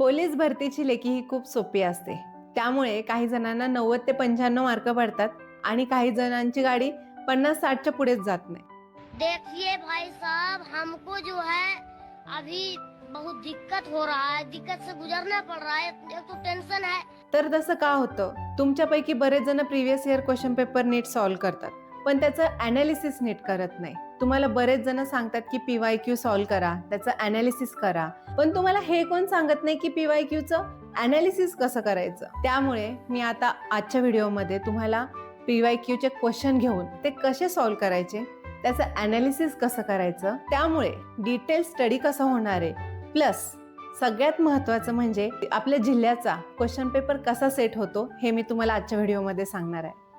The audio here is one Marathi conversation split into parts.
पोलीस भरतीची लेखी ही खूप सोपी असते. त्यामुळे काही जणांना नव्वद ते पंच्याण्णव मार्क पडतात आणि काही जणांची गाडी पन्नास साठच्या पुढेच जात नाही. देखिए भाई साहब हमको जो है अभी बहुत दिक्कत हो रहा है दिक्कत से गुजरना पड़ रहा है एक तो टेंशन है। तर तसं का होतं? तुमच्यापैकी बरेच जण प्रिव्हियस इयर क्वेश्चन पेपर नीट सॉल्व्ह करतात पण त्याचं अनालिसिस नीट करत नाही. तुम्हाला बरेच जण सांगतात की पीवाय क्यू सॉल्व्ह करा त्याचं अनालिसिस करा. पण तुम्हाला हे कोण सांगत नाही की पीवाय क्यूचं अनालिसिस कसं करायचं? त्यामुळे मी आता आजच्या व्हिडिओमध्ये तुम्हाला पीवाय क्यूचे क्वेश्चन घेऊन ते कसे सॉल्व्ह करायचे त्याचं अनालिसिस कसं करायचं त्यामुळे डिटेल स्टडी कसं होणार आहे? प्लस सगळ्यात महत्त्वाचं म्हणजे आपल्या जिल्ह्याचा क्वेश्चन पेपर कसा सेट होतो हे मी तुम्हाला आजच्या व्हिडिओमध्ये सांगणार आहे.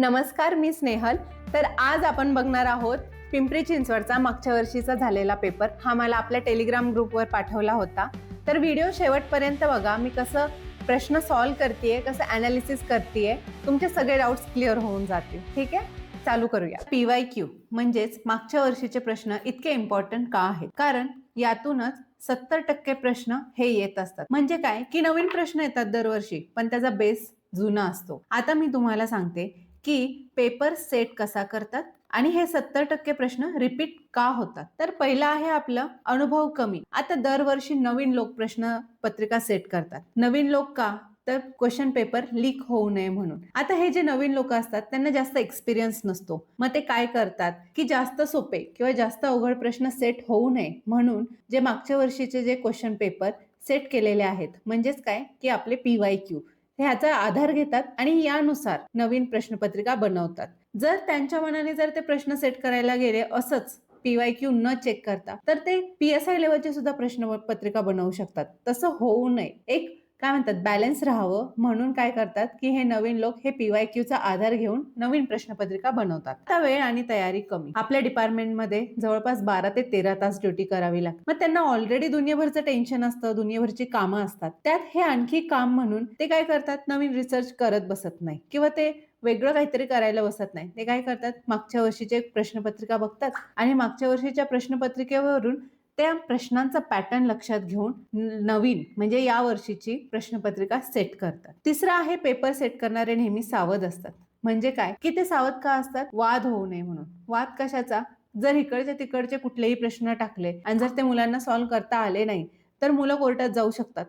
नमस्कार मी स्नेहल. तर आज आपण बघणार आहोत पिंपरी चिंचवडचा मागच्या वर्षीचा झालेला पेपर. हा मला आपल्या टेलिग्राम ग्रुपवर पाठवला होता. तर व्हिडिओ शेवटपर्यंत बघा. मी कसं प्रश्न सॉल्व्ह करते कसं अनालिसिस करते तुमचे सगळे डाऊट्स क्लिअर होऊन जातील. ठीक आहे? चालू करूया. पी वाय क्यू म्हणजेच मागच्या वर्षीचे प्रश्न इतके इम्पॉर्टंट का आहेत? कारण यातूनच सत्तर टक्के प्रश्न हे येत असतात. म्हणजे काय? की नवीन प्रश्न येतात दरवर्षी पण त्याचा बेस जुना असतो. आता मी तुम्हाला सांगते. की पेपर सेट कसा करतात? आणि हे सत्तर टक्के प्रश्न रिपीट का होतात? तर पहिलं आहे आपलं अनुभव कमी. आता दरवर्षी नवीन लोक प्रश्न पत्रिका सेट करतात. नवीन लोक का? तर क्वेश्चन पेपर लीक होऊ नये म्हणून. आता हे जे नवीन लोक असतात त्यांना जास्त एक्सपिरियन्स नसतो. मग ते काय करतात? की जास्त सोपे किंवा जास्त अवघड प्रश्न सेट होऊ नये म्हणून जे मागच्या वर्षीचे जे क्वेश्चन पेपर सेट केलेले आहेत म्हणजेच काय? की आपले पी वाय क्यू ह्याचा आधार घेतात आणि यानुसार नवीन प्रश्नपत्रिका बनवतात. जर त्यांच्या मनाने जर ते प्रश्न सेट करायला गेले असंच पीवाय क्यू न चेक करता तर ते पीएसआय लेवलचे लेवलची सुद्धा प्रश्नपत्रिका बनवू शकतात. तसं होऊ नये. एक काय म्हणतात? बॅलन्स राहावं म्हणून काय करतात की हे नवीन लोक हे पीवाय क्यूचा आधार घेऊन नवीन प्रश्नपत्रिका बनवतात. आता वेळ आणि तयारी कमी. आपल्या डिपार्टमेंटमध्ये जवळपास बारा ते तेरा तास ड्युटी करावी लागते. मग त्यांना ऑलरेडी दुनियाभरचं टेन्शन असतं दुनियाभरची कामं असतात. त्यात हे आणखी काम म्हणून ते काय करतात? नवीन रिसर्च करत बसत नाही. किंवा ते वेगळं काहीतरी करायला बसत नाही. ते काय करतात? मागच्या वर्षीचे प्रश्नपत्रिका बघतात. आणि मागच्या वर्षीच्या प्रश्नपत्रिकेवरून त्या प्रश्नांचा पॅटर्न लक्षात घेऊन नवीन म्हणजे या वर्षीची प्रश्नपत्रिका सेट करतात. तिसरं आहे पेपर सेट करणारे नेहमी सावध असतात. म्हणजे काय? की ते सावध का असतात? वाद होऊ नये म्हणून. वाद कशाचा? जर इकडचे तिकडचे कुठलेही प्रश्न टाकले आणि जर ते मुलांना सॉल्व्ह करता आले नाही तर मुलं कोर्टात जाऊ शकतात.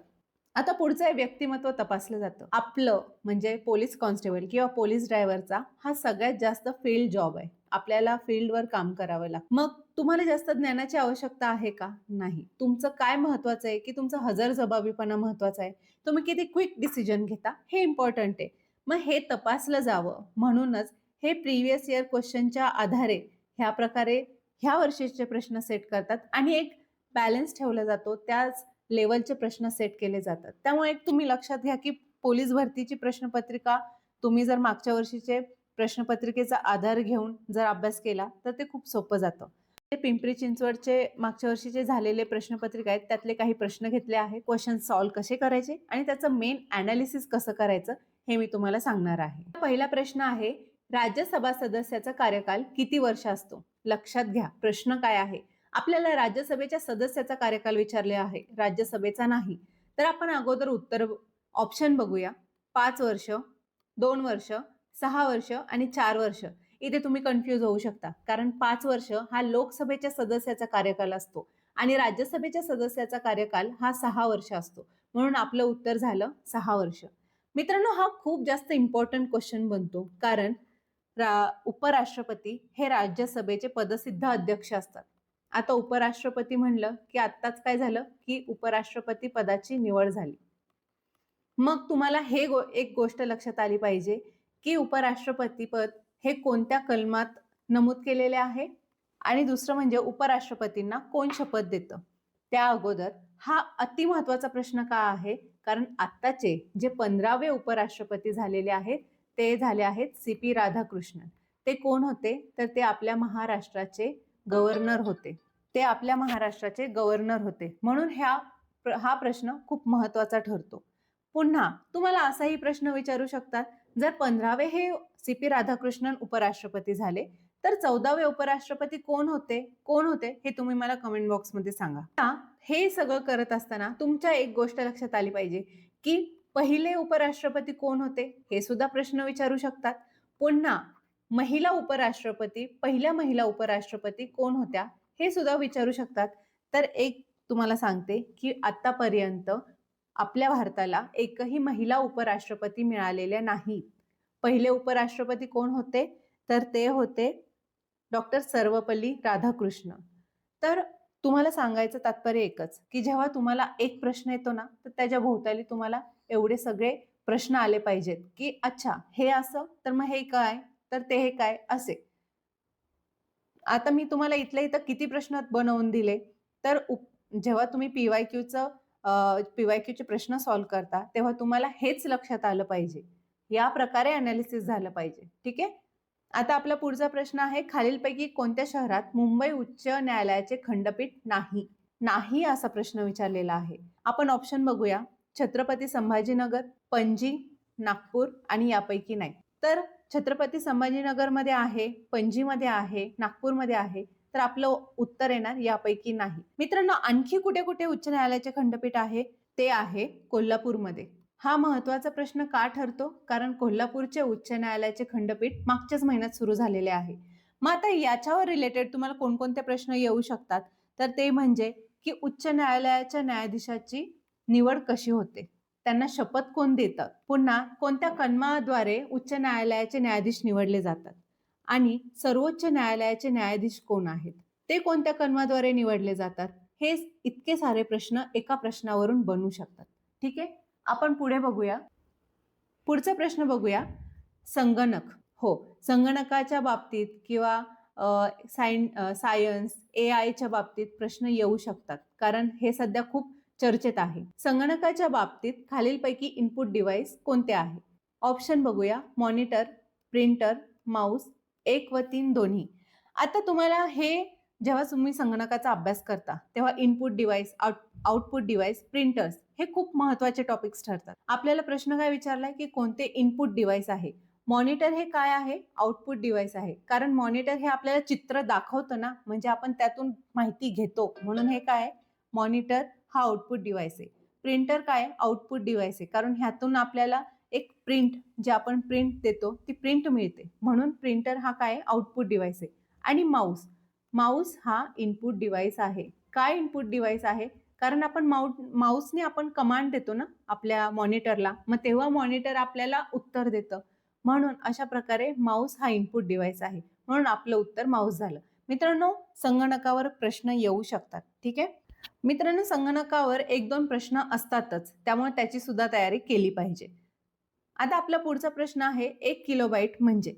आता पुढचं आहे व्यक्तिमत्व तपासलं जातं. आपलं म्हणजे पोलीस कॉन्स्टेबल किंवा पोलीस ड्रायव्हरचा हा सगळ्यात जास्त फील्ड जॉब आहे. आपल्याला फील्डवर काम करावं लागतं मग तुम्हाला जास्त ज्ञानाची आवश्यकता आहे का? नाही. तुमचं काय महत्वाचं आहे? की तुमचा हजर जबाबीपणा महत्त्वाचा आहे? तुम्ही किती क्विक डिसिजन घेता? हे इम्पॉर्टंट आहे. मग हे तपासलं जावं. म्हणूनच हे प्रिव्हियस इयर क्वेश्चनच्या आधारे ह्या प्रकारे ह्या वर्षीचे प्रश्न सेट करतात आणि एक बॅलन्स ठेवला जातो. त्याच लेवलचे प्रश्न सेट केले जातात. त्यामुळे एक तुम्ही लक्षात घ्या की पोलीस भरतीची प्रश्नपत्रिका तुम्ही जर मागच्या वर्षीचे प्रश्नपत्रिकेचा आधार घेऊन जर अभ्यास केला तर ते खूप सोपं जातं. ते पिंपरी चिंचवडचे मागच्या वर्षीचे झालेले प्रश्नपत्रिका आहेत त्यातले काही प्रश्न घेतले आहे. क्वेश्चन सॉल्व्ह कसे करायचे आणि त्याचं मेन अनालिसिस कसं करायचं हे मी तुम्हाला सांगणार आहे. पहिला प्रश्न आहे राज्यसभा सदस्याचा कार्यकाल किती वर्ष असतो? लक्षात घ्या प्रश्न काय आहे? आपल्याला राज्यसभेच्या सदस्याचा कार्यकाल विचारले आहे राज्यसभेचा नाही. तर आपण अगोदर उत्तर ऑप्शन बघूया. पाच वर्ष दोन वर्ष सहा वर्ष आणि चार वर्ष. इथे तुम्ही कन्फ्यूज होऊ शकता. कारण पाच वर्ष हा लोकसभेच्या सदस्याचा कार्यकाल असतो. आणि राज्यसभेच्या सदस्याचा कार्यकाल हा सहा वर्ष असतो. म्हणून आपलं उत्तर झालं सहा वर्ष. मित्रांनो हा खूप जास्त इम्पॉर्टंट क्वेश्चन बनतो. कारण रा उपराष्ट्रपती हे राज्यसभेचे पदसिद्ध अध्यक्ष असतात. आता उपराष्ट्रपती म्हणलं की आत्ताच काय झालं? की उपराष्ट्रपती पदाची निवड झाली. मग तुम्हाला हे गो एक गोष्ट लक्षात आली पाहिजे. की उपराष्ट्रपतीपद हे कोणत्या कलमात नमूद केलेले आहे? आणि दुसरं म्हणजे उपराष्ट्रपतींना कोण शपथ देतं? त्या अगोदर हा अति महत्त्वाचा प्रश्न का आहे? कारण आत्ताचे जे पंधरावे उपराष्ट्रपती झालेले आहेत ते झाले आहेत सी पी राधाकृष्णन. ते कोण होते? तर ते आपल्या महाराष्ट्राचे गव्हर्नर होते. ते आपल्या महाराष्ट्राचे गव्हर्नर होते. म्हणून ह्या हा प्रश्न खूप महत्त्वाचा ठरतो. पुन्हा तुम्हाला असाही प्रश्न विचारू शकतात जर पंधरावे हे सी पी राधाकृष्णन उपराष्ट्रपती झाले तर चौदावे उपराष्ट्रपती कोण होते? कोण होते? हे तुम्ही मला कमेंट बॉक्समध्ये सांगा. हे सगळं करत असताना तुमच्या एक गोष्ट लक्षात आली पाहिजे की पहिले उपराष्ट्रपती कोण होते? हे सुद्धा प्रश्न विचारू शकतात. पुन्हा महिला उपराष्ट्रपती पहिल्या महिला उपराष्ट्रपती कोण होत्या? हे सुद्धा विचारू शकतात. तर एक तुम्हाला सांगते की आतापर्यंत आपल्या भारताला एकही महिला उपराष्ट्रपती मिळालेल्या नाही. पहिले उपराष्ट्रपती कोण होते? तर ते होते डॉक्टर सर्वपल्ली राधाकृष्ण. तर तुम्हाला सांगायचं तात्पर्य एकच की जेव्हा तुम्हाला एक प्रश्न येतो ना तर त्याच्या भोवताली तुम्हाला एवढे सगळे प्रश्न आले पाहिजेत की अच्छा हे असं तर मग हे काय तर ते हे काय असे. आता मी तुम्हाला इथल्या इथं किती प्रश्न बनवून दिले तर उप- जेव्हा तुम्ही पीवाय क्यूचं पीवाय क्यूचे प्रश्न सॉल्व्ह करता तेव्हा तुम्हाला हेच लक्षात आलं पाहिजे. या प्रकारे अनालिसिस झालं पाहिजे. ठीक आहे? आता आपला पुढचा प्रश्न आहे खालीलपैकी कोणत्या शहरात मुंबई उच्च न्यायालयाचे खंडपीठ नाही? नाही असा प्रश्न विचारलेला आहे. आपण ऑप्शन बघूया. छत्रपती संभाजीनगर पणजी नागपूर आणि यापैकी नाही. तर छत्रपती संभाजीनगरमध्ये आहे पणजीमध्ये आहे नागपूरमध्ये आहे. तर आपलं उत्तर येणार यापैकी नाही. मित्रांनो आणखी कुठे कुठे उच्च न्यायालयाचे खंडपीठ आहे? ते आहे कोल्हापूरमध्ये. हा महत्त्वाचा प्रश्न का ठरतो? कारण कोल्हापूरचे उच्च न्यायालयाचे खंडपीठ मागच्याच महिन्यात सुरू झालेले आहे. मग आता याच्यावर रिलेटेड तुम्हाला कोणकोणते प्रश्न येऊ शकतात? तर ते म्हणजे की उच्च न्यायालयाच्या न्यायाधीशाची निवड कशी होते? त्यांना शपथ कोण देतं? पुन्हा कोणत्या कन्माद्वारे उच्च न्यायालयाचे न्यायाधीश निवडले जातात? आणि सर्वोच्च न्यायालयाचे न्यायाधीश कोण आहेत? ते कोणत्या कलमाद्वारे निवडले जातात? हे इतके सारे प्रश्न एका प्रश्नावरून बनू शकतात. ठीक आहे? आपण पुढे बघूया. पुढचा प्रश्न बघूया. संगणक. हो संगणकाच्या बाबतीत किंवा सायन सायन्स ए आयच्या बाबतीत प्रश्न येऊ शकतात. कारण हे सध्या खूप चर्चेत आहे. संगणकाच्या बाबतीत खालीलपैकी इनपुट डिव्हाइस कोणते आहे? ऑप्शन बघूया. मॉनिटर प्रिंटर माऊस एक व तीन दोन्ही. आता तुम्हाला हे जेव्हा तुम्ही संगणकाचा अभ्यास करता तेव्हा input device out output device printers हे खूप महत्त्वाचे टॉपिक्स ठरतात. आपल्याला प्रश्न काय विचारलाय की कोणते इनपुट डिव्हाइस आहे? मॉनिटर हे काय आहे? आउटपुट डिव्हाइस आहे. कारण मॉनिटर हे आपल्याला चित्र दाखवतं ना म्हणजे आपण त्यातून माहिती घेतो. म्हणून हे काय आहे? मॉनिटर हा आउटपुट डिव्हाइस आहे. प्रिंटर काय? आउटपुट डिव्हाइस आहे. कारण ह्यातून आपल्याला एक प्रिंट जे आपण प्रिंट देतो ती प्रिंट मिळते. म्हणून प्रिंटर हा काय? आउटपुट डिव्हाइस आहे. आणि माऊस माऊस हा इनपुट डिव्हाइस आहे. काय इनपुट डिव्हाइस आहे? कारण आपण माऊ माऊसने आपण कमांड देतो ना आपल्या मॉनिटरला मग तेव्हा मॉनिटर आपल्याला उत्तर देतं. म्हणून अशा प्रकारे माऊस हा इनपुट डिव्हाइस आहे. म्हणून आपलं उत्तर माऊस झालं. मित्रांनो संगणकावर प्रश्न येऊ शकतात. ठीक आहे? मित्रांनो संगणकावर एक दोन प्रश्न असतातच. त्यामुळे त्याची सुद्धा तयारी केली पाहिजे. आता आपला पुढचा प्रश्न आहे एक किलोबाईट म्हणजे.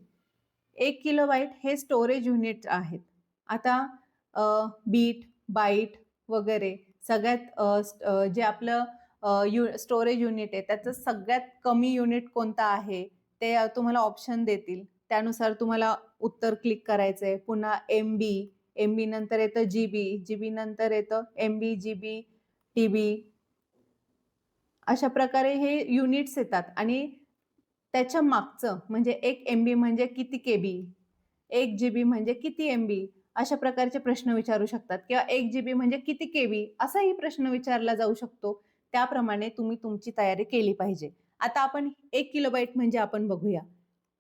एक किलोबाईट हे स्टोरेज युनिट आहेत. आता बीट बाईट वगैरे सगळ्यात जे आपलं यु स्टोरेज युनिट आहे त्याचं सगळ्यात कमी युनिट कोणतं आहे ते तुम्हाला ऑप्शन देतील. त्यानुसार तुम्हाला उत्तर क्लिक करायचं आहे पुन्हा एम बी एम बी नंतर येतं जी बी जी बी नंतर येतं एम बी जी बी टी बी अशा प्रकारे हे युनिट्स येतात. आणि त्याच्या मागचं म्हणजे एक एम बी म्हणजे किती के बी एक जी बी म्हणजे किती एम बी अशा प्रकारचे प्रश्न विचारू शकतात. किंवा एक जी बी म्हणजे किती के बी असाही प्रश्न विचारला जाऊ शकतो. त्याप्रमाणे तुम्ही तुमची तयारी केली पाहिजे. आता आपण एक किलो बाईट म्हणजे आपण बघूया.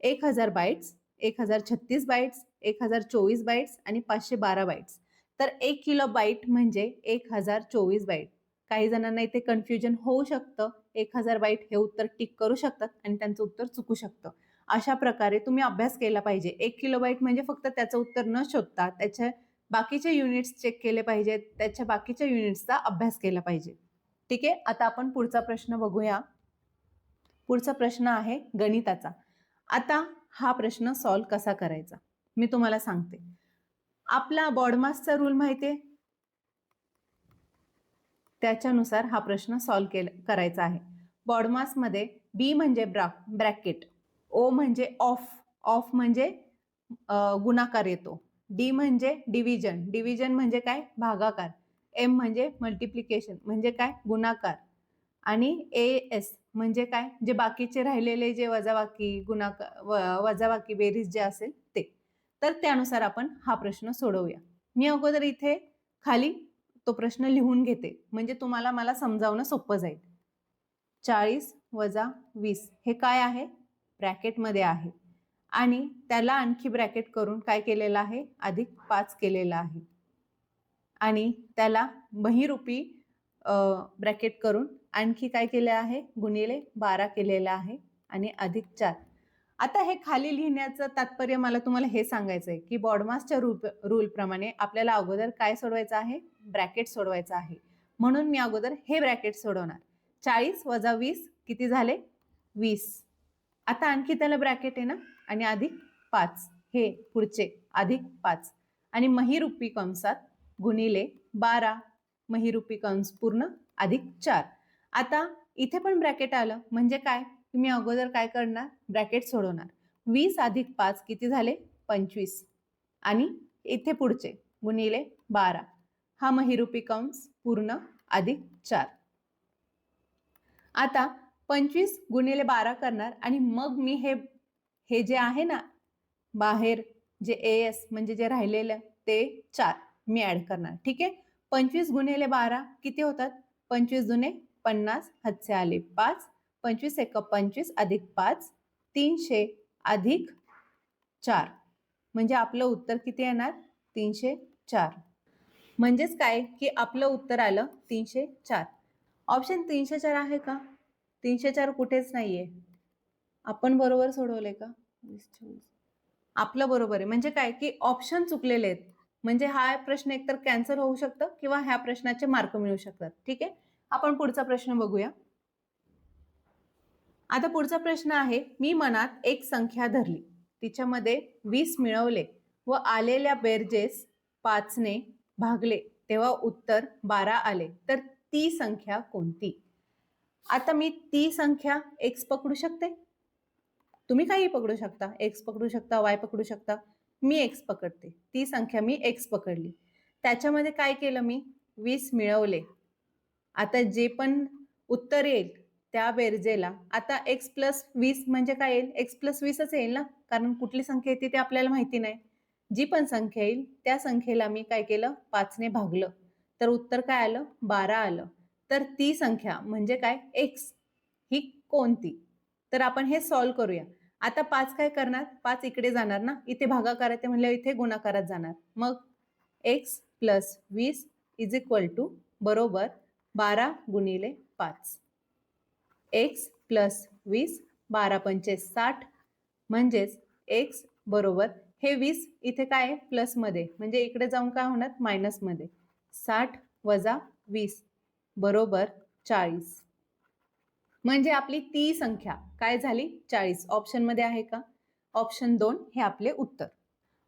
एक हजार बाईट्स एक हजार छत्तीस बाईट्स एक हजार चोवीस बाईट्स आणि पाचशे बारा बाईट्स तर एक किलो बाईट म्हणजे एक हजार चोवीस बाईट काही जणांना इथे कन्फ्युजन होऊ शकतं. एक हजार बाईट हे उत्तर टिक करू शकतात आणि त्यांचं उत्तर चुकू शकतं. अशा प्रकारे तुम्ही अभ्यास केला पाहिजे. एक किलो बाईट म्हणजे फक्त त्याचं उत्तर न शोधता त्याच्या बाकीचे युनिट्स चेक केले पाहिजेत त्याच्या बाकीच्या युनिट्सचा अभ्यास केला पाहिजे. ठीक आहे? आता आपण पुढचा प्रश्न बघूया. पुढचा प्रश्न आहे गणिताचा. आता हा प्रश्न सॉल्व कसा करायचा? मी तुम्हाला सांगते. आपला बॉडमासचा रूल माहिती आहे? त्याच्यानुसार हा प्रश्न सॉल्व केला करायचा आहे. बॉडमासमध्ये बी म्हणजे ब्रा ब्रॅकेट. ओ म्हणजे ऑफ ऑफ म्हणजे गुणाकार येतो. डी म्हणजे डिव्हिजन डिव्हिजन म्हणजे काय? भागाकार. एम म्हणजे मल्टिप्लिकेशन म्हणजे काय? गुणाकार. आणि ए एस म्हणजे काय? जे बाकीचे राहिलेले जे वजाबाकी गुणाकार व- वजाबाकी बेरीज जे असेल ते. तर त्यानुसार आपण हा प्रश्न सोडवूया. मी अगोदर इथे खाली तो प्रश्न लिहून घेते. म्हणजे तुम्हाला मला समजावणं सोपं जाईल. चाळीस वजा वीस हे काय आहे? ब्रॅकेटमध्ये आहे. आणि त्याला आणखी ब्रॅकेट करून काय केलेलं आहे? अधिक पाच केलेलं आहे. आणि त्याला बहिरूपी ब्रॅकेट करून आणखी काय केलं आहे? गुणिले बारा केलेलं आहे. आणि अधिक चार. आता हे खाली लिहिण्याचं तात्पर्य मला तुम्हाला हे सांगायचं आहे की बॉडमासच्या रूप रूलप्रमाणे आपल्याला अगोदर काय सोडवायचं आहे? ब्रॅकेट सोडवायचं आहे. म्हणून मी अगोदर हे ब्रॅकेट सोडवणार. चाळीस वजा वीस किती झाले? वीस. आता आणखी त्याला ब्रॅकेट आहे ना? आणि अधिक पाच. हे पुढचे अधिक पाच. आणि महिरूपी कंसात गुणिले बारा. महिरूपी कंस पूर्ण अधिक चार. आता इथे पण ब्रॅकेट आलं. म्हणजे काय? तुम्ही अगोदर काय करणार? ब्रॅकेट सोडवणार. वीस अधिक पाच किती झाले? पंचवीस. आणि इथे पुढचे गुणिले बारा. हा महिरूपी कंस पूर्ण अधिक चार. आता पंचवीस गुणिले बारा करणार आणि मग मी हे हे जे आहे ना बाहेर जे ए एस म्हणजे जे राहिलेलं ते चार मी ऍड करणार. ठीक आहे? पंचवीस गुणिले बारा किती होतात? पंचवीस जुने पन्नास. हत्से आले पाच. पंचवीस एक पंचवीस अधिक पाच तीनशे अधिक चार. म्हणजे आपलं उत्तर किती येणार? तीनशे चार. म्हणजेच काय? की आपलं उत्तर आलं तीनशे चार. ऑप्शन तीनशे चार आहे का? तीनशे चार कुठेच नाही आहे आपण बरोबर सोडवले का? आपलं बरोबर आहे. म्हणजे काय? की ऑप्शन चुकलेले आहेत. म्हणजे हा प्रश्न एकतर कॅन्सल होऊ शकतं किंवा ह्या प्रश्नाचे मार्क मिळू शकतात. ठीक आहे? आपण पुढचा प्रश्न बघूया. आता पुढचा प्रश्न आहे मी मनात एक संख्या धरली. तिच्यामध्ये वीस मिळवले व आलेल्या बेरजेस पाचने भागले. तेव्हा उत्तर बारा आले. तर ती संख्या कोणती? आता मी ती संख्या एक्स पकडू शकते? तुम्ही काही पकडू शकता. एक्स पकडू शकता वाय पकडू शकता. मी एक्स पकडते. ती संख्या मी एक्स पकडली. त्याच्यामध्ये काय केलं मी? वीस मिळवले. आता जे पण उत्तर येईल त्या बेरजेला. आता एक्स प्लस वीस म्हणजे काय येईल? एक्स प्लस वीसच येईल ना? कारण कुठली संख्या येते ते आपल्याला माहिती नाही. जी पण संख्या येईल त्या संख्येला मी काय केलं? पाचने भागलं. तर उत्तर काय आलं? बारा आलं. तर ती संख्या म्हणजे काय? एक्स ही कोणती? तर आपण हे सॉल्व करूया. आता पाच काय करणार? पाच इकडे जाणार ना? इथे भागाकारात ते म्हणल्यावर इथे गुणाकारात जाणार. मग एक्स प्लस वीस इज इक्वल टू बरोबर बारा गुणिले पाच. एक्स प्लस वीस बारा पंचे साठ. म्हणजेच एक्स बरोबर हे वीस इथे काय आहे? प्लसमध्ये म्हणजे इकडे जाऊन काय होणार? मायनसमध्ये साठ वजा वीस बरोबर चाळीस. म्हणजे आपली ती संख्या काय झाली? चाळीस. ऑप्शनमध्ये आहे का? ऑप्शन दोन हे आपले उत्तर.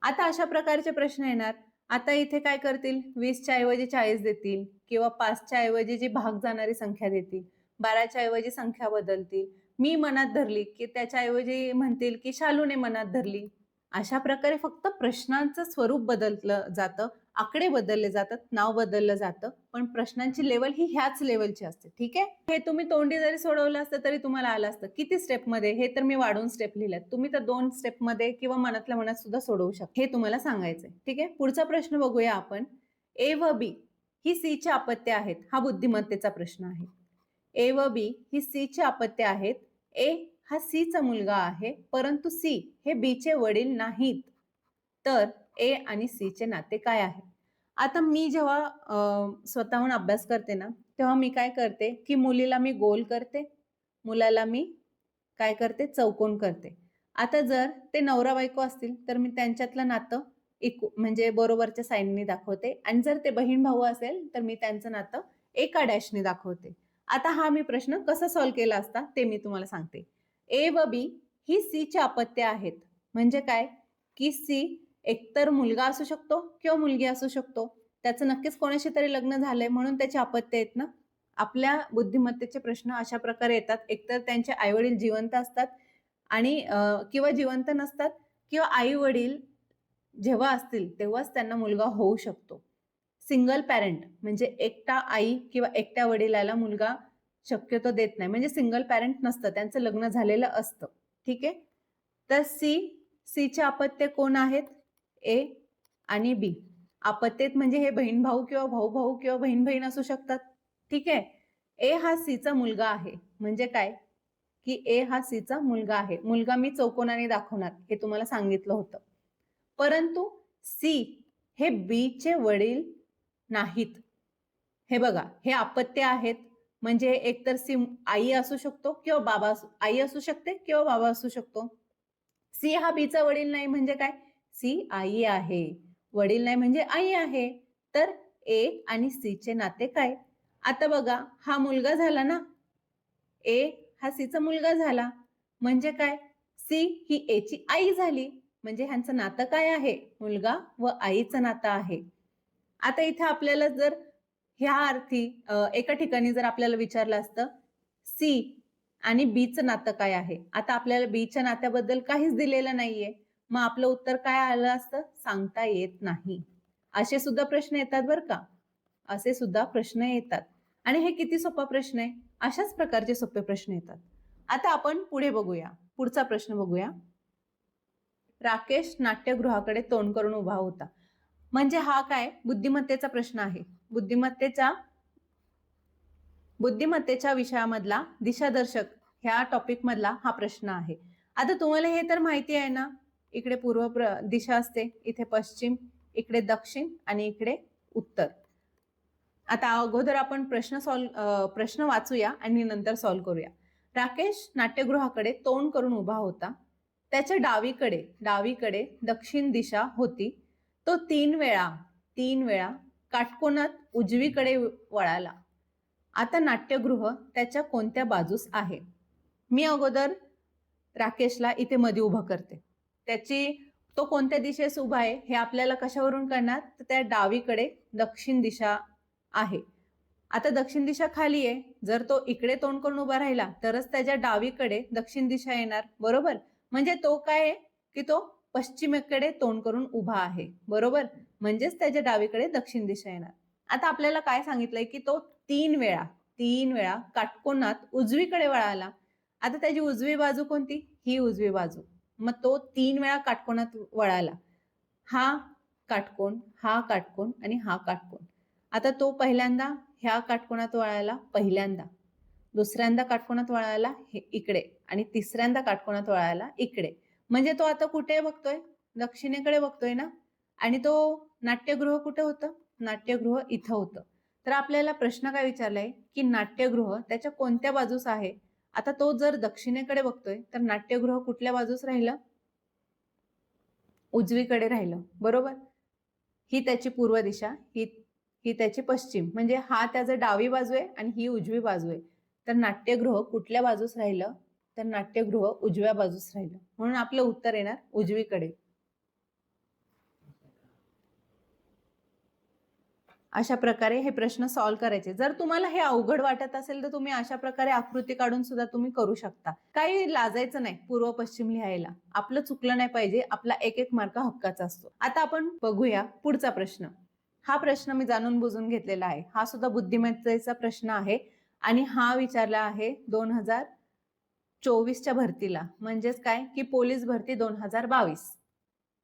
आता अशा प्रकारचे प्रश्न येणार. आता इथे काय करतील? वीसच्या ऐवजी चाळीस देतील किंवा पाचच्या ऐवजी जी भाग जाणारी संख्या देतील. बाराच्या ऐवजी संख्या बदलतील. मी मनात धरली की त्याच्याऐवजी म्हणतील की शालूने मनात धरली. अशा प्रकारे फक्त प्रश्नांचं स्वरूप बदललं जातं. आकडे बदलले जातात नाव बदललं जातं. पण प्रश्नांची लेवल ही ह्याच लेवलची असते. ठीक आहे? हे तुम्ही तोंडी जरी सोडवलं असतं तरी तुम्हाला आलं असतं. किती स्टेपमध्ये हे तर मी वाढून स्टेप लिहिल्यात. तुम्ही तर दोन स्टेपमध्ये किंवा मनातल्या मनात सुद्धा सोडवू शकता. हे तुम्हाला सांगायचंय. ठीक आहे? पुढचा प्रश्न बघूया आपण. ए व बी ही सी ची अपत्य आहेत. हा बुद्धिमत्तेचा प्रश्न आहे. ए व बी ही सी ची अपत्य आहेत. ए हा सी चा मुलगा आहे परंतु सी हे बीचे वडील नाहीत. तर ए आणि सी चे नाते काय आहे? आता मी जेव्हा स्वतःहून अभ्यास करते ना तेव्हा मी काय करते की मुलीला मी गोल करते मुलाला मी काय करते? चौकोन करते. आता जर ते नवरा बायको असतील तर मी त्यांच्यातलं नातं इकू म्हणजे बरोबरच्या साईननी दाखवते. आणि जर ते बहीण भाऊ असेल तर मी त्यांचं नातं एका डॅशने दाखवते. आता हा मी प्रश्न कसा सॉल्व्ह केला असता ते मी तुम्हाला सांगते. ए व बी ही सी ची आहेत. म्हणजे काय? की सी एकतर मुलगा असू शकतो किंवा मुलगी असू शकतो. त्याचं नक्कीच कोणाशी तरी लग्न झालंय म्हणून त्याचे अपत्य आहेत ना? आपल्या बुद्धिमत्तेचे प्रश्न अशा प्रकारे येतात. एकतर त्यांचे आई वडील जिवंत असतात आणि किंवा जिवंत नसतात किंवा आई वडील जेव्हा असतील तेव्हाच त्यांना मुलगा होऊ शकतो. सिंगल पॅरेंट म्हणजे एकटा आई किंवा एकट्या वडिलाला मुलगा शक्यतो देत नाही. म्हणजे सिंगल पॅरेंट नसतं त्यांचं लग्न झालेलं असतं. ठीक आहे? तर सी सीचे अपत्य कोण आहेत? ए आणि बी. आपत्तेत म्हणजे हे बहीण भाऊ किंवा भाऊ भाऊ किंवा बहीण बहीण असू शकतात. ठीक आहे? ए हा सीचा मुलगा आहे. म्हणजे काय? की ए हा सीचा मुलगा आहे. मुलगा मी चौकोनाने दाखवणार हे तुम्हाला सांगितलं होतं. परंतु सी हे बीचे वडील नाहीत. हे बघा हे अपत्य आहेत. म्हणजे एकतर सी आई असू शकतो किंवा बाबा आई असू शकते किंवा बाबा असू शकतो. सी हा बीचा वडील नाही म्हणजे काय? सी आई आहे. वडील नाही म्हणजे आई आहे. तर ए आणि सी चे नाते काय? आता बघा हा मुलगा झाला ना? ए हा सीचा मुलगा झाला. म्हणजे काय? सी ही ए ची आई झाली. म्हणजे ह्यांचं नातं काय आहे? मुलगा व आईचं नातं आहे. आता इथे आपल्याला जर ह्या अर्थी एका ठिकाणी जर आपल्याला विचारलं असतं सी आणि बीचं नातं काय आहे? आता आपल्याला बीच्या नात्याबद्दल काहीच दिलेलं नाहीये. मग आपलं उत्तर काय आलं असतं? सांगता येत नाही. असे सुद्धा प्रश्न येतात बरं का. असे सुद्धा प्रश्न येतात. आणि हे किती सोपा प्रश्न आहे? अशाच प्रकारचे सोपे प्रश्न येतात. आता आपण पुढे बघूया. पुढचा प्रश्न बघूया. राकेश नाट्यगृहाकडे तोंड करून उभा होता. म्हणजे हा काय? बुद्धिमत्तेचा प्रश्न आहे. बुद्धिमत्तेचा बुद्धिमत्तेच्या विषयामधला दिशादर्शक ह्या टॉपिक मधला हा प्रश्न आहे. आता तुम्हाला हे तर माहिती आहे ना? इकडे पूर्व प्र दिशा असते इथे पश्चिम इकडे दक्षिण आणि इकडे उत्तर. आता अगोदर आपण प्रश्न सॉल्व प्रश्न वाचूया आणि नंतर सॉल्व्ह करूया. राकेश नाट्यगृहाकडे तोंड करून उभा होता. त्याच्या डावीकडे डावीकडे दक्षिण दिशा होती. तो तीन वेळा तीन वेळा काटकोनात उजवीकडे वळाला. आता नाट्यगृह त्याच्या कोणत्या बाजूस आहे? मी अगोदर राकेशला इथे मध्ये उभं करते. त्याची तो कोणत्या दिशेस उभा आहे हे आपल्याला कशावरून करणार तर त्या डावीकडे दक्षिण दिशा आहे. आता दक्षिण दिशा खाली आहे. जर तो इकडे तोंड करून उभा राहिला तरच त्याच्या डावीकडे दक्षिण दिशा येणार. बरोबर? म्हणजे तो काय आहे? की तो पश्चिमेकडे तोंड करून उभा आहे. बरोबर? म्हणजेच त्याच्या डावीकडे दक्षिण दिशा येणार. आता आपल्याला काय सांगितलंय की तो तीन वेळा तीन वेळा काटकोनात उजवीकडे वळाला. आता त्याची उजवी बाजू कोणती? ही उजवी बाजू. मग तो तीन वेळा काटकोणात वळाला. हा काटकोण हा काटकोण आणि हा काटकोण आता तो पहिल्यांदा ह्या काटकोणात वळायला पहिल्यांदा. दुसऱ्यांदा काटकोणात वळायला हे इकडे आणि तिसऱ्यांदा काटकोणात वळायला इकडे. म्हणजे तो आता कुठे बघतोय? दक्षिणेकडे बघतोय ना? आणि तो नाट्यगृह कुठे होतं? नाट्यगृह इथं होतं. तर आपल्याला प्रश्न काय विचारलाय? की नाट्यगृह त्याच्या कोणत्या बाजूस आहे? आता तो जर दक्षिणेकडे बघतोय तर नाट्यगृह कुठल्या बाजूस राहिलं? उजवीकडे राहिलं. बरोबर? ही त्याची पूर्व दिशा ही ही त्याची पश्चिम. म्हणजे हा त्याचं डावी बाजू आहे आणि ही उजवी बाजू आहे. तर नाट्यगृह कुठल्या बाजूस राहिलं? तर नाट्यगृह उजव्या बाजूस राहिलं. म्हणून आपलं उत्तर येणार उजवीकडे. अशा प्रकारे हे प्रश्न सॉल्व्ह करायचे. जर तुम्हाला हे अवघड वाटत असेल तर तुम्ही अशा प्रकारे आकृती काढून सुद्धा तुम्ही करू शकता. काही लाजायचं नाही पूर्व पश्चिम लिहायला. आपलं चुकलं नाही पाहिजे आपला एक एक मार्क हक्काचा असतो. आता आपण बघूया पुढचा प्रश्न. हा प्रश्न मी जाणून बुजून घेतलेला आहे. हा सुद्धा बुद्धिमत्तेचा प्रश्न आहे. आणि हा विचारला आहे दोन हजार चोवीसच्या भरतीला. म्हणजेच काय? की पोलीस भरती दोन हजार बावीस.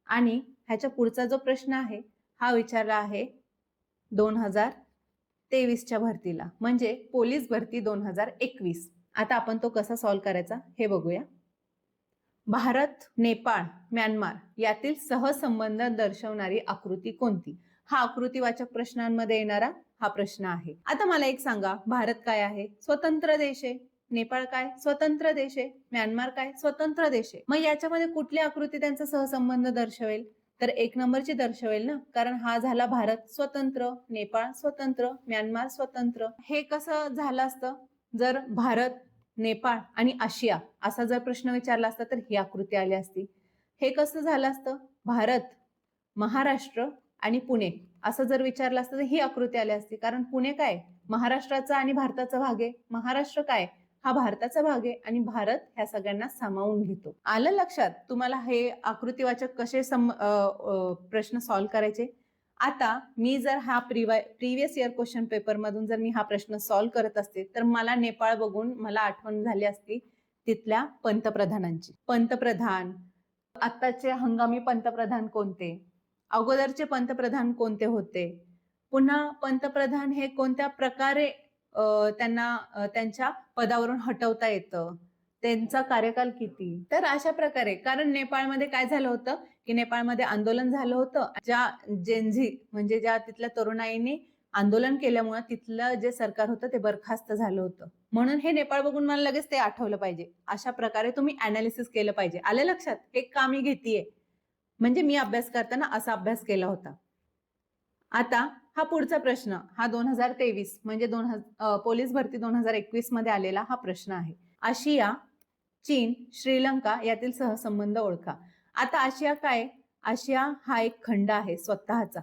आणि ह्याच्या पुढचा जो प्रश्न आहे हा विचारला आहे दोन हजार तेवीसच्या भरतीला. म्हणजे पोलीस भरती दोन हजार एकवीस. आता आपण तो कसा सॉल्व्ह करायचा? हे बघूया. भारत नेपाळ म्यानमार यातील सहसंबंध दर्शवणारी आकृती कोणती? हा आकृतीवाचक प्रश्नांमध्ये येणारा हा प्रश्न आहे. आता मला एक सांगा भारत काय आहे? स्वतंत्र देश आहे. नेपाळ काय? स्वतंत्र देश आहे. म्यानमार काय? स्वतंत्र देश आहे. मग याच्यामध्ये कुठली आकृती त्यांचा सहसंबंध दर्शवेल? तर एक नंबरची दर्शवेल ना? कारण हा झाला भारत. स्वतंत्र नेपाळ स्वतंत्र म्यानमार स्वतंत्र. हे कसं झालं असतं? जर भारत नेपाळ आणि आशिया असा जर प्रश्न विचारला असता तर ही आकृती आली असती. हे कसं झालं असतं? भारत महाराष्ट्र आणि पुणे असं जर विचारलं असतं तर ही आकृती आली असती. कारण पुणे काय? महाराष्ट्राचा आणि भारताचा भाग आहे. महाराष्ट्र काय? हा भारताचा भाग आहे आणि भारत ह्या सगळ्यांना सामावून घेतो. आलं लक्षात तुम्हाला हे आकृतीवाचक कसे सम प्रश्न सॉल्व्ह करायचे? आता मी जर हा प्रिवाय प्रिव्हियस इयर क्वेश्चन पेपर मधून जर मी हा प्रश्न सॉल्व्ह करत असते तर मला नेपाळ बघून मला आठवण झाली असती तिथल्या पंतप्रधानांची. पंतप्रधान आत्ताचे हंगामी पंतप्रधान कोणते? अगोदरचे पंतप्रधान कोणते होते? पुन्हा पंतप्रधान हे कोणत्या प्रकारे त्यांना त्यांच्या पदावरून हटवता येतं. त्यांचा कार्यकाल किती? तर अशा प्रकारे. कारण नेपाळमध्ये काय झालं होतं? की नेपाळमध्ये आंदोलन झालं होतं. ज्या जेनझी म्हणजे ज्या तिथल्या तरुणाईने आंदोलन केल्यामुळे तिथलं जे सरकार होतं ते बरखास्त झालं होतं. म्हणून हे नेपाळ बघून मला लगेच ते आठवलं पाहिजे. अशा प्रकारे तुम्ही अनालिसिस केलं पाहिजे. आले लक्षात? हे का मी घेतीये. म्हणजे मी अभ्यास करताना असा अभ्यास केला होता. आता हा पुढचा प्रश्न हा दोन हजार तेवीस म्हणजे दोन हजार पोलीस भरती दोन हजार एकवीसमध्ये आलेला हा प्रश्न आहे. आशिया चीन श्रीलंका यातील सहसंबंध ओळखा. आता आशिया काय? आशिया हा एक खंड आहे स्वतःचा.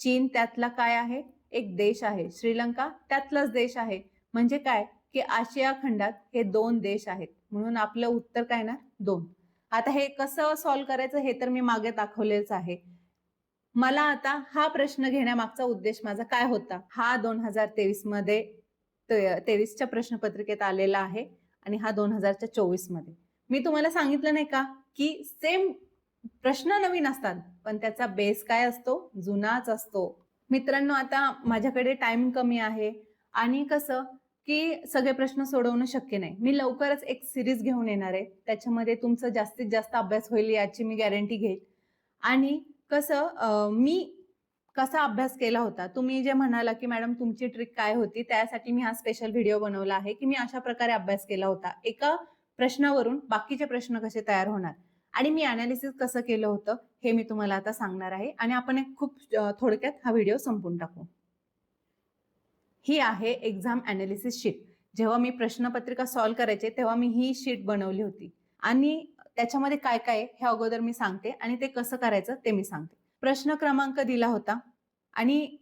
चीन त्यातला काय आहे? एक देश आहे. श्रीलंका त्यातलाच देश आहे. म्हणजे काय? की आशिया खंडात हे दोन देश आहेत. म्हणून आपलं उत्तर काय ना? दोन. आता हे कसं सॉल्व्ह करायचं हे तर मी मागे दाखवलेच आहे. मला आता हा प्रश्न घेण्यामागचा उद्देश माझा काय होता? हा दोन हजार तेवीसमध्ये तेवीसच्या प्रश्नपत्रिकेत आलेला आहे आणि हा दोन हजारच्या चोवीसमध्ये. मी तुम्हाला सांगितलं नाही का? की सेम प्रश्न नवीन असतात पण त्याचा बेस काय असतो? जुनाच असतो. मित्रांनो आता माझ्याकडे टाइम कमी आहे आणि कसं की सगळे प्रश्न सोडवणं शक्य नाही. मी लवकरच एक सिरीज घेऊन येणार आहे. त्याच्यामध्ये तुमचं जास्तीत जास्त अभ्यास होईल याची मी गॅरंटी घेईल. आणि कसं मी कसा अभ्यास केला होता? तुम्ही जे म्हणाला की मॅडम तुमची ट्रिक काय होती? त्यासाठी मी हा स्पेशल व्हिडिओ बनवला आहे की मी अशा प्रकारे अभ्यास केला होता. एका प्रश्नावरून बाकीचे प्रश्न कसे तयार होणार? आणि मी अनालिसिस कसं केलं होतं हे मी तुम्हाला आता सांगणार आहे. आणि आपण एक खूप थोडक्यात हा व्हिडिओ संपून टाकू. ही आहे एक्झाम अनालिसिस शीट जेव्हा मी प्रश्नपत्रिका सॉल्व्ह करायचे तेव्हा मी ही शीट बनवली होती. आणि त्याच्यामध्ये काय काय हे अगोदर मी सांगते आणि ते कसं करायचं ते मी सांगते. प्रश्न क्रमांक दिला होता आणि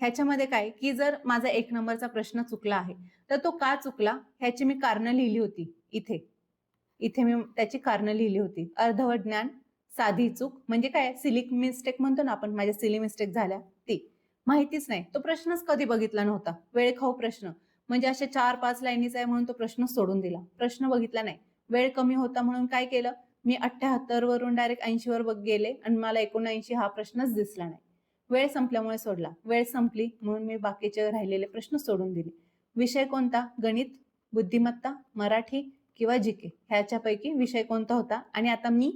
ह्याच्यामध्ये काय की जर माझा एक नंबरचा प्रश्न चुकला आहे तर तो का चुकला? ह्याची मी कारणं लिहिली होती इथे. इथे मी त्याची कारणं लिहिली होती. अर्धवट ज्ञान साधी चूक म्हणजे काय? सिलिक मिस्टेक म्हणतो ना आपण माझ्या सिली मिस्टेक झाल्या ती. माहितीच नाही. तो प्रश्नच कधी बघितला नव्हता. वेळ खाऊ प्रश्न. म्हणजे असे चार पाच लाईनीचा आहे म्हणून तो प्रश्न सोडून दिला. प्रश्न बघितला नाही. वेळ कमी होता म्हणून काय केलं? मी अठ्ठ्याहत्तर वरून डायरेक्ट ऐंशी वर बघ गेले आणि मला एकोणऐंशी हा प्रश्नच दिसला नाही. वेळ संपल्यामुळे सोडला. वेळ संपली म्हणून मी बाकीचे राहिलेले प्रश्न सोडून दिले. विषय कोणता? गणित बुद्धिमत्ता मराठी किंवा जीके ह्याच्यापैकी विषय कोणता होता? आणि आता मी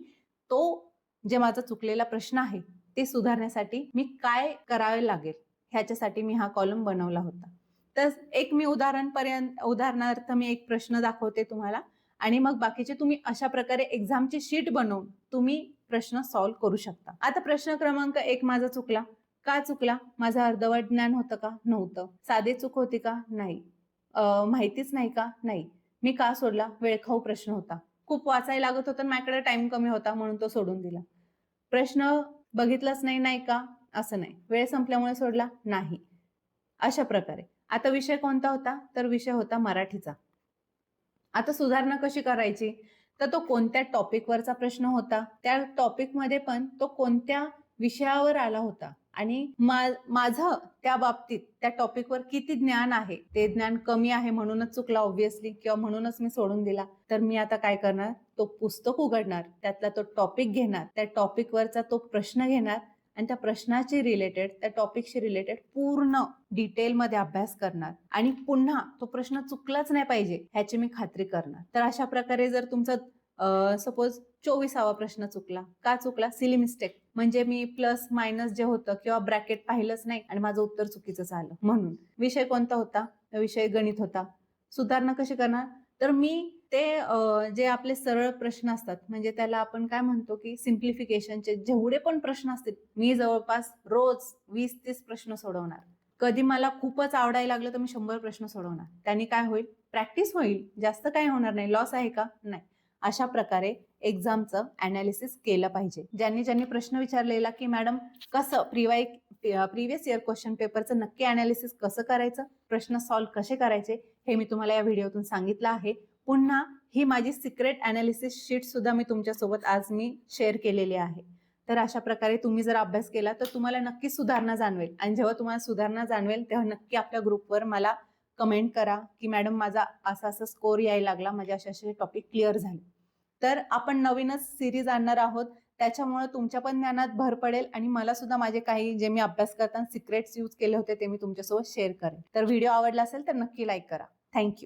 तो जे माझा चुकलेला प्रश्न आहे ते सुधारण्यासाठी मी काय करावे लागेल? ह्याच्यासाठी मी हा कॉलम बनवला होता. तर एक मी उदाहरणपर्यंत उदाहरणार्थ मी एक प्रश्न दाखवते तुम्हाला. आणि मग बाकीचे तुम्ही अशा प्रकारे एक्झामची शीट बनवून तुम्ही प्रश्न सॉल्व्ह करू शकता. आता प्रश्न क्रमांक एक माझा चुकला. का चुकला? माझं अर्धवट ज्ञान होतं का? नव्हतं. साधे चूक होती का? नाही. माहितीच नाही का? नाही. मी का सोडला? वेळखाऊ प्रश्न होता. खूप वाचायला लागत होतं माझ्याकडे टाइम कमी होता म्हणून तो सोडून दिला. प्रश्न बघितलाच नाही नाही का? असं नाही. वेळ संपल्यामुळे सोडला? नाही. अशा प्रकारे. आता विषय कोणता होता? तर विषय होता मराठीचा. आता सुधारणा कशी करायची? तर तो कोणत्या टॉपिकवरचा प्रश्न होता? त्या टॉपिकमध्ये पण तो कोणत्या विषयावर आला होता? आणि माझं त्या बाबतीत त्या टॉपिकवर किती ज्ञान आहे? ते ज्ञान कमी आहे म्हणूनच चुकला ऑब्व्हियसली किंवा म्हणूनच मी सोडून दिला. तर मी आता काय करणार? तो पुस्तक उघडणार त्यातला तो टॉपिक घेणार त्या टॉपिकवरचा तो प्रश्न घेणार आणि त्या प्रश्नाची रिलेटेड त्या टॉपिकशी रिलेटेड पूर्ण डिटेलमध्ये अभ्यास करणार. आणि पुन्हा तो प्रश्न चुकलाच नाही पाहिजे ह्याची मी खात्री करणार. तर अशा प्रकारे जर तुमचा सपोज चोवीसावा प्रश्न चुकला. का चुकला? सिली मिस्टेक म्हणजे मी प्लस मायनस जे होतं किंवा ब्रॅकेट पाहिलंच नाही आणि माझं उत्तर चुकीचं झालं म्हणून. विषय कोणता होता? विषय गणित होता. सुधारणा कशी करणार? तर मी ते जे आपले सरळ प्रश्न असतात म्हणजे त्याला आपण काय म्हणतो की सिम्प्लिफिकेशनचे जेवढे पण प्रश्न असतील मी जवळपास रोज वीस तीस प्रश्न सोडवणार. कधी मला खूपच आवडायला लागलं तर मी शंभर प्रश्न सोडवणार. त्यांनी काय होईल? प्रॅक्टिस होईल. जास्त काही होणार नाही. लॉस आहे का? नाही. अशा प्रकारे एक्झामचं अनालिसिस केलं पाहिजे. ज्यांनी ज्यांनी प्रश्न विचारलेला की मॅडम कसं? प्रिवाय प्रिव्हियस इयर क्वेश्चन पेपरचं नक्की अनालिसिस कसं करायचं? प्रश्न सॉल्व्ह कसे करायचे हे मी तुम्हाला या व्हिडिओतून सांगितलं आहे. पुन्हा ही माझी सिक्रेट अनालिसिस शीट सुद्धा मी तुमच्यासोबत आज मी शेअर केलेली आहे. तर अशा प्रकारे तुम्ही जर अभ्यास केला तर तुम्हाला नक्की सुधारणा जाणवेल. आणि जेव्हा तुम्हाला सुधारणा जाणवेल तेव्हा नक्की आपल्या ग्रुपवर मला कमेंट करा की मॅडम माझा असा असा स्कोर यायला लागला. माझे असे असे टॉपिक क्लिअर झाले. तर आपण नवीनच सिरीज आणणार आहोत. त्याच्यामुळे तुमच्या पण ज्ञानात भर पडेल आणि मला सुद्धा माझे काही जे मी अभ्यास करताना सिक्रेट्स यूज केले होते ते मी तुमच्यासोबत शेअर करेन. तर व्हिडिओ आवडला असेल तर नक्की लाईक करा. थँक्यू